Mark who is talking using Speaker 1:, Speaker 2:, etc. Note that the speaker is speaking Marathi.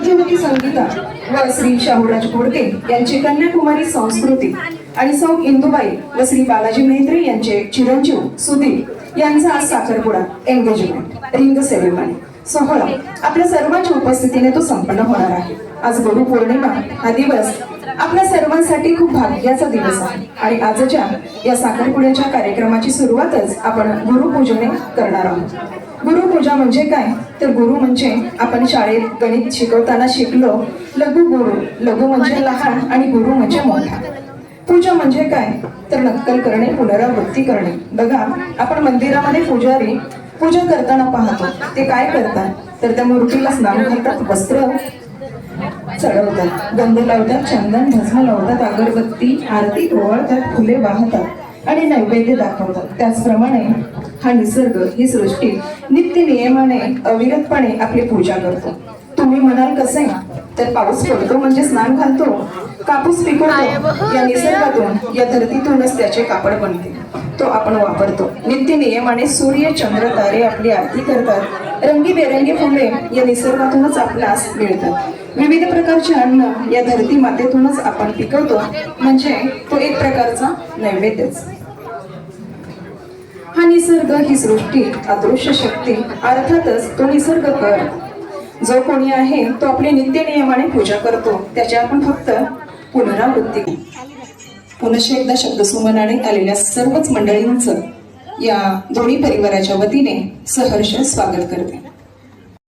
Speaker 1: भाग्यवती संगीता व श्री शाहूराज गोडके यांची कन्याकुमारी संस्कृती आणि सौ इंदुबाई व श्री बालाजी मेहत्रे यांचे चिरंजीव सुधीर यांचा आज साखरपुडा. एंगेजमेंट रिंग सेरेमनी सोहळा आपल्या सर्वांच्या उपस्थितीने तो संपन्न होणार आहे. आज गुरु पौर्णिमा हा दिवस आपल्या सर्वांसाठी खूप भाग्याचा दिवस आहे. आणि आजच्या या साखरपुड्याच्या कार्यक्रमाची सुरुवातच आपण गुरुपूजने करणार आहोत. गुरुपूजा म्हणजे काय? तर गुरु म्हणजे आपण शाळेत गणित शिकवताना शिकलो लघु गुरु. लघु म्हणजे लहान आणि गुरु म्हणजे मोठा. पूजा म्हणजे काय? तर नक्कल करणे पुनरावृत्ती करणे. बघा आपण मंदिरामध्ये पुजारी पूजा करताना पाहतो. ते काय करतात? तर त्या मूर्तीला स्नान घालतात वस्त्र चढवतात गंध लावतात चंदन भस्म लावतात अगरबत्ती आरती ओवाळतात फुले वाहतात आणि नैवेद्य दाखवतात. त्याचप्रमाणे हा निसर्ग ही सृष्टी नित्य नियमाने अविरतपणे आपली पूजा करतो. तुम्ही म्हणाल कसे तर पाऊस पडतो म्हणजे स्नान घालतो कापूस पिकवतो या निसर्गातून या धरतीतूनच त्याचे कापड बनते. तो आपण वापरतो. नित्य नियमाने सूर्य चंद्र तारे आपली आरती करतात. रंगीबेरंगी फुले या निसर्गातूनच आपल्यास मिळतात. विविध प्रकारचे अन्न या धरती मातेतूनच आपण पिकवतो. म्हणजे तो एक प्रकारचा नैवेद्यच. हा निसर्ग ही सृष्टी अदृश्य शक्ती अर्थातच तो निसर्ग कर. जो कोणी आहे तो आपले नित्य ज्याप्रमाणे पूजा करतो. त्याची आपण फक्त पुनरावृत्ती पुनश्च एकदा शब्दसुमनाने आलेल्या सर्वच मंडळींचं या दोन्ही परिवाराच्या वतीने सहर्ष स्वागत करते.